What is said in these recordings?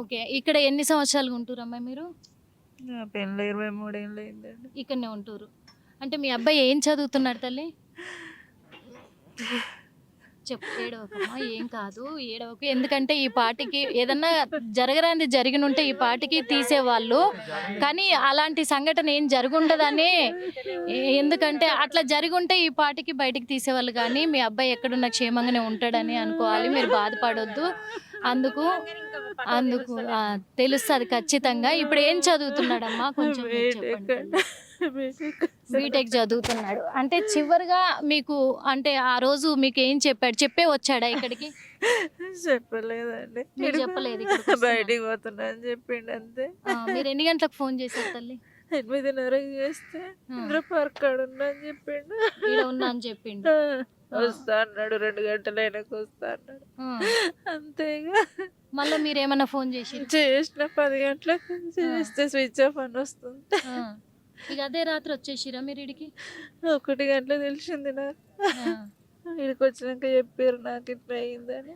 Okay ఇక్కడ ఎన్ని సంవత్సరాలుగా ఉంటురమ్మా మీరు? నా పెళ్ళి ఇరవై మూడేళ్ళు అయిందండి ఇక్కడనే ఉంటురు అంటే మీ అబ్బాయి ఏం చదువుతున్నాడు తల్లి? చెప్పు ఏడవకమ్మా ఏం కాదు ఏడవకు. ఎందుకంటే ఈ పాటికి ఏదన్నా జరగరాంది జరిగిన ఉంటే ఈ పాటికి తీసేవాళ్ళు. కానీ అలాంటి సంఘటన ఏం జరుగుండదని ఎందుకంటే అట్లా జరుగుంటే ఈ పాటికి బయటికి తీసేవాళ్ళు. కానీ మీ అబ్బాయి ఎక్కడున్న క్షేమంగానే ఉంటాడని అనుకోవాలి. మీరు బాధపడొద్దు. అందుకు అందుకు తెలుస్తుంది ఖచ్చితంగా. ఇప్పుడు ఏం చదువుతున్నాడమ్మా? కొంచెం బీటెక్ చదువుతున్నాడు. అంటే చివరిగా మీకు అంటే ఆ రోజు మీకు ఏం చెప్పాడు? చెప్పే వచ్చాడా ఇక్కడికి? చెప్పలేదండి. మీరు చెప్పలేదు. బయటికి పోతున్నా అని చెప్పిండు అంతే. మీరు ఎన్ని గంటలకు ఫోన్ చేశారు తల్లి? ఎనిమిదిన్నరకు చేస్తే ఇంద్ర పార్క్ ఉన్నా అని చెప్పిండు. ఉన్నా అని చెప్పిండు. వస్తా అన్నాడు రెండు గంటల అయినాక వస్తా అన్నాడు. అంతేగా మళ్ళీ మీరు ఏమన్నా ఫోన్ చేసి? చేసిన పది గంటలకు చేస్తే స్విచ్ ఆఫ్ అని వస్తుంది. ఇక అదే రాత్రి వచ్చేసిరా మీరు ఇడికి? ఒకటి గంటల తెలిసింది నాకు. ఇక్కడికి వచ్చినాక చెప్పారు నాకు ఇట్లా అయిందని.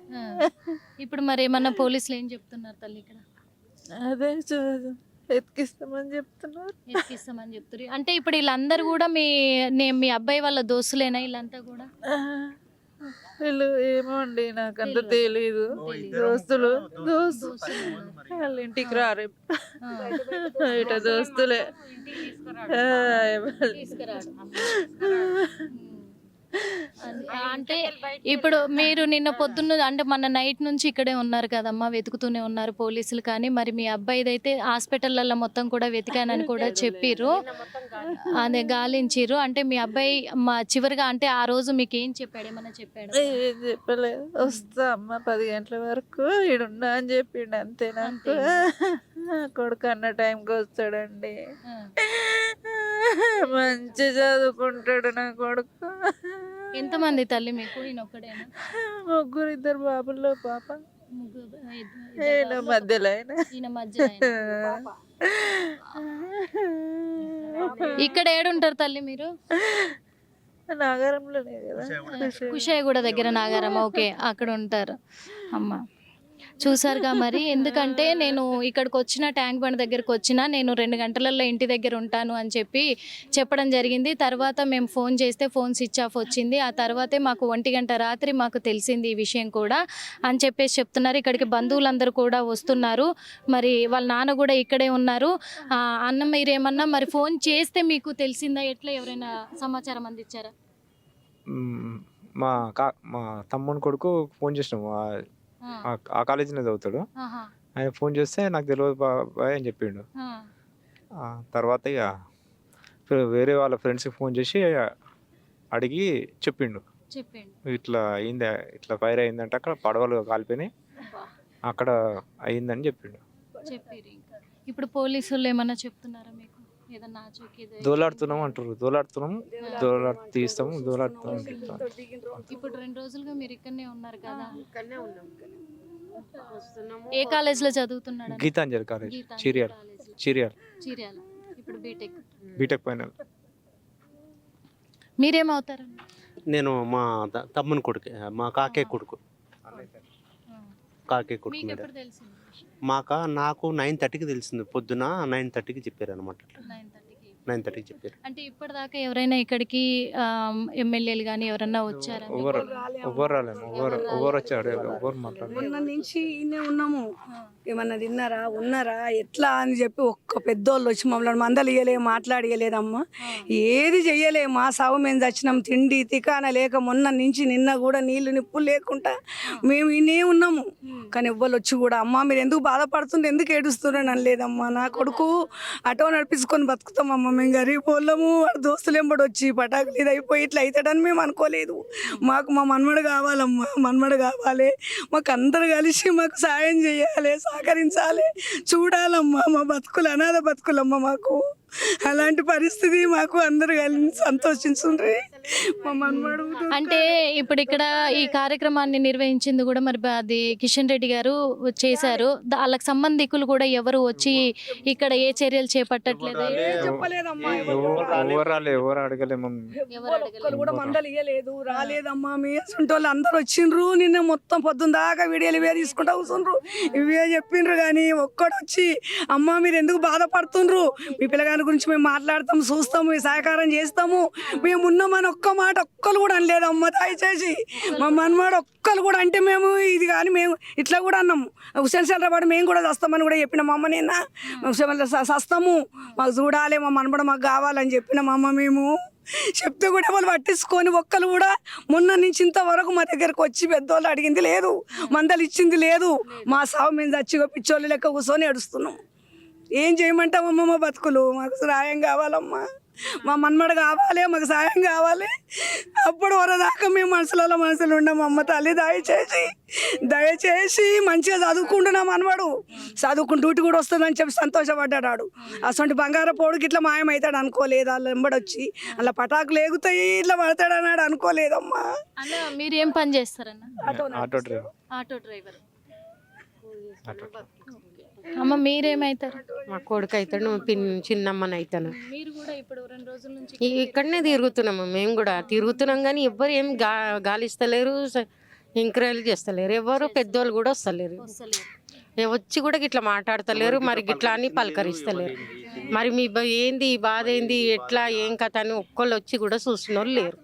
ఇప్పుడు మరి ఏమన్నా పోలీసులు ఏం చెప్తున్నారు తల్లి ఇక్కడ? అదే చూ- ఎతికిస్తామని చెప్తున్నారు. ఎక్కిస్తామని చెప్తారు అంటే ఇప్పుడు వీళ్ళందరూ కూడా మీ నే- మీ అబ్బాయి వాళ్ళ దోస్తులేనా వీళ్ళంతా కూడా? వీళ్ళు ఏమో అండి నాకు అంత తెలీదు. దోస్తులు దోస్తు వాళ్ళ ఇంటికి రారు. ఇట దోస్తులే. అంటే ఇప్పుడు మీరు నిన్న పొద్దున్న అంటే మన నైట్ నుంచి ఇక్కడే ఉన్నారు కదమ్మా వెతుకుతూనే ఉన్నారు పోలీసులు కానీ మరి మీ అబ్బాయిది అయితే హాస్పిటల్లో మొత్తం కూడా వెతికానని కూడా చెప్పిర్రు. అదే గాలించిర్రు. అంటే మీ అబ్బాయి మా చివరిగా అంటే ఆ రోజు మీకు ఏం చెప్పాడు? ఏమన్నా చెప్పాడు? చెప్పలేదు. వస్తా అమ్మ పది గంటల వరకు ఈడున్నా అని చెప్పిండు అంతే. నాకు నా కొడుకు అన్న టైంకి వస్తాడండి. మంచి చదువుకుంటాడు నా కొడుకు. ఎంతమంది తల్లి మీకు? ముగ్గురు ఇద్దరు బాబుల్లో పాప. ఈయన మధ్యలో ఆయన. ఇక్కడ ఏడుంటారు తల్లి మీరు? నాగారంలోనే కదా. కుషాయిగూడ దగ్గర నాగారం ఓకే అక్కడ ఉంటారు. అమ్మ. చూసారుగా మరి. ఎందుకంటే నేను ఇక్కడికి వచ్చిన ట్యాంక్ బండ్ దగ్గరకు వచ్చిన నేను రెండు గంటలలో ఇంటి దగ్గర ఉంటాను అని చెప్పి చెప్పడం జరిగింది. తర్వాత మేము ఫోన్ చేస్తే ఫోన్ స్విచ్ ఆఫ్ వచ్చింది. ఆ తర్వాతే మాకు ఒంటి గంట రాత్రి మాకు తెలిసింది ఈ విషయం కూడా అని చెప్పేసి చెప్తున్నారు. ఇక్కడికి బంధువులందరూ కూడా వస్తున్నారు. మరి వాళ్ళ నాన్న కూడా ఇక్కడే ఉన్నారు. అన్న మీరేమన్నా మరి ఫోన్ చేస్తే మీకు తెలిసిందా? ఎట్లా ఎవరైనా సమాచారం అందించారా? మా కా మా తమ్ముని కొడుకు ఫోన్ చేసినాము ఆ- కాలేజీలో చదువుతాడు. ఆయన ఫోన్ చేస్తే నాకు తెలియదు బాబాయ్ అని చెప్పిండు. తర్వాత ఇక వేరే వాళ్ళ ఫ్రెండ్స్కి ఫోన్ చేసి అడిగి చెప్పిండు. చెప్పండి. ఇట్లా అయింది ఇట్లా ఫైర్ అయిందంటే అక్కడ పడవలు కాలిపోయినాయి. అక్కడ అయిందని చెప్పిండు. ఇప్పుడు పోలీసులు ఏమన్నా చెప్తున్నారా మీకు? దోలాడుతున్నాం అంటారు. దోలాడుతున్నాం దోలాడు తీస్తాము దోలాడుతున్నాం చెప్తాం. ఇప్పుడు రెండు రోజులుగా మీరు ఇక్కడనే ఉన్నారు కదా. ఇక్కడనే ఉన్నాం వస్తున్నాము. ఏ కాలేజ్లో చదువుతున్నాడు గీతాంజలి కాలేజ్ చిరియాల్. చిరియాల్. చీర్యాల. ఇప్పుడు బీటెక్ బీటెక్ పైన మీరేమవుతారండి నేను మా తమ్ముని కొడుకు మా కాకే కొడుకు. కాకే కొడుకు మాక నాకు నైన్ థర్టీకి తెలిసింది. పొద్దున నైన్ థర్టీకి చెప్పారు అనమాట నైన్ థర్టీకి చెప్పారు. అంటే ఇప్పటిదాకా ఎవరైనా ఇక్కడికి ఎమ్మెల్యేలు కానీ ఎవరన్నా వచ్చారా? ఎవరు ఎవరు రాలేము. ఎవరు ఎవరు వచ్చాడు ఎవరు మాట్లాడలేదు. మొన్న నుంచి ఈయనే ఉన్నాము. ఏమన్నా తిన్నారా? ఉన్నారా? ఎట్లా అని చెప్పి ఒక్క పెద్దోళ్ళు వచ్చి మమ్మల్ని మందలు ఇయ్యలే మాట్లాడియలేదమ్మా. ఏది చెయ్యలే మా సాగు మేము చచ్చినాం. తిండి తికాన లేక మొన్న నుంచి నిన్న కూడా నీళ్ళు నిప్పులు లేకుండా మేము ఈయనే ఉన్నాము. కానీ ఎవ్వరు వచ్చి కూడా అమ్మా మీరు ఎందుకు బాధపడుతుంటే ఎందుకు ఏడుస్తున్నాను అనలేదమ్మా. నా కొడుకు ఆటో నడిపించుకొని బతుకుతామమ్మా మేము గరీబ్ వాళ్ళము వాడు దోస్తులు ఎంబడి వచ్చి పటాకులు ఇది అయిపోయి ఇట్లా అవుతాడని మేము అనుకోలేదు. మాకు మా మన్మడు కావాలమ్మా మన్మడు కావాలి. మాకు అందరు కలిసి మాకు సాయం చేయాలి సహకరించాలి. చూడాలమ్మా మా బతుకులు అనాథ బతుకులమ్మ మాకు. అలాంటి పరిస్థితి మాకు అందరు కలిసి సంతోషించుండ్రి. మా అంటే ఇప్పుడు ఇక్కడ ఈ కార్యక్రమాన్ని నిర్వహించింది కూడా మరి అది కిషన్ రెడ్డి గారు చేశారు. వాళ్ళకి సంబంధికులు కూడా ఎవరు వచ్చి ఇక్కడ ఏ చర్యలు చేపట్టట్లేదు? చెప్పలేదమ్మా ఎవరు ఎవరు రాలే ఎవరు అడగలేము ఒక్కరు కూడా ఇయ్యలేదు రాలేదమ్మా. మీ వాళ్ళు అందరు వచ్చిండ్రు నిన్న మొత్తం పొద్దున్న దాకా వీడియోలు ఇవే తీసుకుంటా కూర్చుండ్రు ఇవే చెప్పిండ్రు కానీ ఒక్కడు వచ్చి అమ్మ మీరు ఎందుకు బాధపడుతుండ్రు? మీ దాని గురించి మేము మాట్లాడతాం చూస్తాము సహకారం చేస్తాము. మేము ఉన్నామని ఒక్క మాట ఒక్కరు కూడా అనలేదు అమ్మ దయచేసి. మా మనమాడు ఒక్కరు కూడా అంటే మేము ఇది కానీ మేము ఇట్లా కూడా అన్నాము. హుసేన్ సెంటర్ మేము కూడా వస్తామని కూడా చెప్పిన మా అమ్మ నిన్న. సస్తాము మాకు చూడాలి మా మనబడ మాకు కావాలని చెప్పిన మా అమ్మ మేము. చెప్తే కూడా వాళ్ళు పట్టించుకొని ఒక్కరు కూడా మొన్న నుంచి ఇంతవరకు మా దగ్గరకు వచ్చి పెద్దోళ్ళు అడిగింది లేదు. మందలు ఇచ్చింది లేదు. మా సావు మేము చచ్చిగా పిచ్చోళ్ళు లెక్క కూర్చొని ఏడుస్తున్నాం. ఏం చేయమంటామమ్మ మా బతుకులు? మాకు సాయం కావాలమ్మా. మా మన్మడ కావాలి మాకు సాయం కావాలి. అప్పుడు వరదాకా మేము మనసులలో మనసులు ఉన్నాం అమ్మ తల్లి. దయచేసి దయచేసి మంచిగా చదువుకుంటున్నాం మనవాడు చదువుకుని డ్యూటీ కూడా వస్తుందని చెప్పి సంతోషపడ్డాడు అసలు బంగార పోడుకి ఇట్లా మాయమవుతాడు అనుకోలేదు. వాళ్ళ వెంబడొచ్చి అలా పటాకులు ఎగుతాయి ఇట్లా పడతాడు అన్నాడు అనుకోలేదమ్మా. మీరు ఏం పని చేస్తారన్న? Auto driver. Auto driver. అమ్మ మీరేమైతారు? మా కొడుకు అవుతాడు చిన్నమ్మని అవుతాను మీరు కూడా ఇప్పుడు రెండు రోజుల నుంచి ఈ- ఇక్కడనే తిరుగుతున్నాము మేము కూడా తిరుగుతున్నాం కానీ ఎవ్వరు ఏం గా గాలిస్తలేరు ఎంకరేజ్ చేస్తలేరు. ఎవరు పెద్దోళ్ళు కూడా వస్తలేరు. వచ్చి కూడా గిట్లా మాట్లాడతలేరు మరి గిట్లా అని పలకరిస్తలేరు. మరి మీ ఏంది ఈ బాధ ఏంది ఎట్లా ఏం కథ అని ఒక్కళ్ళు వచ్చి కూడా చూసిన వాళ్ళు లేరు.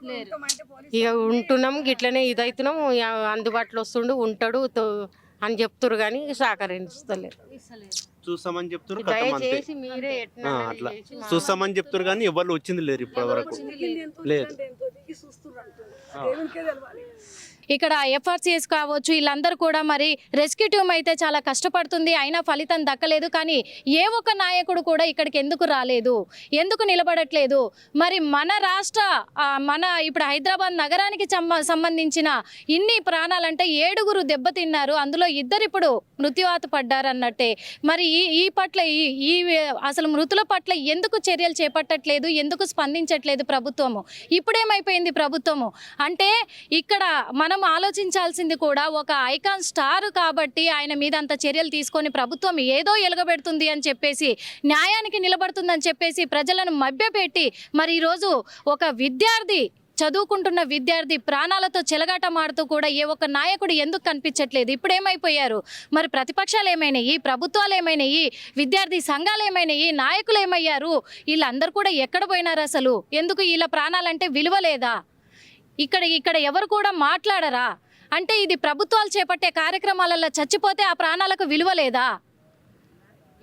ఇక ఉంటున్నాం గిట్లనే ఇదవుతున్నాం ఇక అందుబాటులో వస్తుండు ఉంటాడు అని చెప్తురు కానీ సహకరిస్తలేరు చూస్తామని చెప్తున్నారు దయచేసి మీరే అట్లా. చూస్తామని చెప్తున్నారు కానీ ఎవరు వచ్చింది లేరు ఇప్పటి వరకు లేదు. ఇక్కడ ఎఫ్ఆర్సీఎస్ కావచ్చు వీళ్ళందరూ కూడా మరి రెస్క్యూ టీమ్ అయితే చాలా కష్టపడుతుంది. అయినా ఫలితం దక్కలేదు. కానీ ఏ ఒక్క నాయకుడు కూడా ఇక్కడికి ఎందుకు రాలేదు? ఎందుకు నిలబడట్లేదు? మరి మన రాష్ట్ర మన ఇప్పుడు హైదరాబాద్ నగరానికి సంబంధించిన ఇన్ని ప్రాణాలంటే ఏడుగురు దెబ్బతిన్నారు. అందులో ఇద్దరు ఇప్పుడు మృత్యువాత పడ్డారన్నట్టే. మరి ఈ ఈ పట్ల ఈ ఈ అసలు మృతుల పట్ల ఎందుకు చర్యలు చేపట్టట్లేదు? ఎందుకు స్పందించట్లేదు ప్రభుత్వము? ఇప్పుడేమైపోయింది ప్రభుత్వము? అంటే ఇక్కడ మన ఆలోచించాల్సింది కూడా ఒక ఐకాన్ స్టార్ కాబట్టి ఆయన మీద అంత చర్యలు తీసుకొని ప్రభుత్వం ఏదో ఎలగబెడుతుంది అని చెప్పేసి న్యాయానికి నిలబడుతుందని చెప్పేసి ప్రజలను మభ్యపెట్టి మరి ఈరోజు ఒక విద్యార్థి చదువుకుంటున్న విద్యార్థి ప్రాణాలతో చెలగాటమాడుతూ కూడా ఏ ఒక్క నాయకుడు ఎందుకు కనిపించట్లేదు? ఇప్పుడు ఏమైపోయారు మరి ప్రతిపక్షాలు ఏమైనాయి ప్రభుత్వాలు ఏమైనాయి విద్యార్థి సంఘాలు ఏమైనాయి నాయకులు ఏమయ్యారు వీళ్ళందరూ కూడా ఎక్కడ పోయినారు అసలు? ఎందుకు వీళ్ళ ప్రాణాలంటే విలువ లేదా? ఇక్కడ ఇక్కడ ఎవరు కూడా మాట్లాడరా? అంటే ఇది ప్రభుత్వాలు చేపట్టే కార్యక్రమాలలో చచ్చిపోతే ఆ ప్రాణాలకు విలువ లేదా?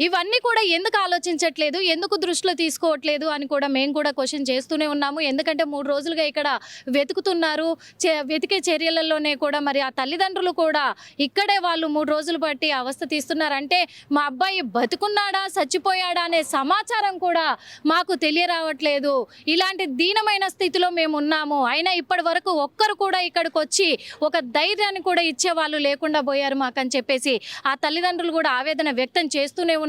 ఇవన్నీ కూడా ఎందుకు ఆలోచించట్లేదు? ఎందుకు దృష్టిలో తీసుకోవట్లేదు అని కూడా మేము కూడా క్వశ్చన్ చేస్తూనే ఉన్నాము. ఎందుకంటే మూడు రోజులుగా ఇక్కడ వెతుకుతున్నారు. చే- వెతికే చర్యలలోనే కూడా మరి ఆ తల్లిదండ్రులు కూడా ఇక్కడే వాళ్ళు మూడు రోజులు బట్టి అవస్థ తీస్తున్నారంటే మా అబ్బాయి బతుకున్నాడా? చచ్చిపోయాడా? అనే సమాచారం కూడా మాకు తెలియరావట్లేదు. ఇలాంటి దీనమైన స్థితిలో మేము ఉన్నాము. అయినా ఇప్పటి వరకు ఒక్కరు కూడా ఇక్కడికి వచ్చి ఒక ధైర్యాన్ని కూడా ఇచ్చే వాళ్ళు లేకుండా పోయారు మాకని చెప్పేసి ఆ తల్లిదండ్రులు కూడా ఆవేదన వ్యక్తం చేస్తూనే ఉన్నారు.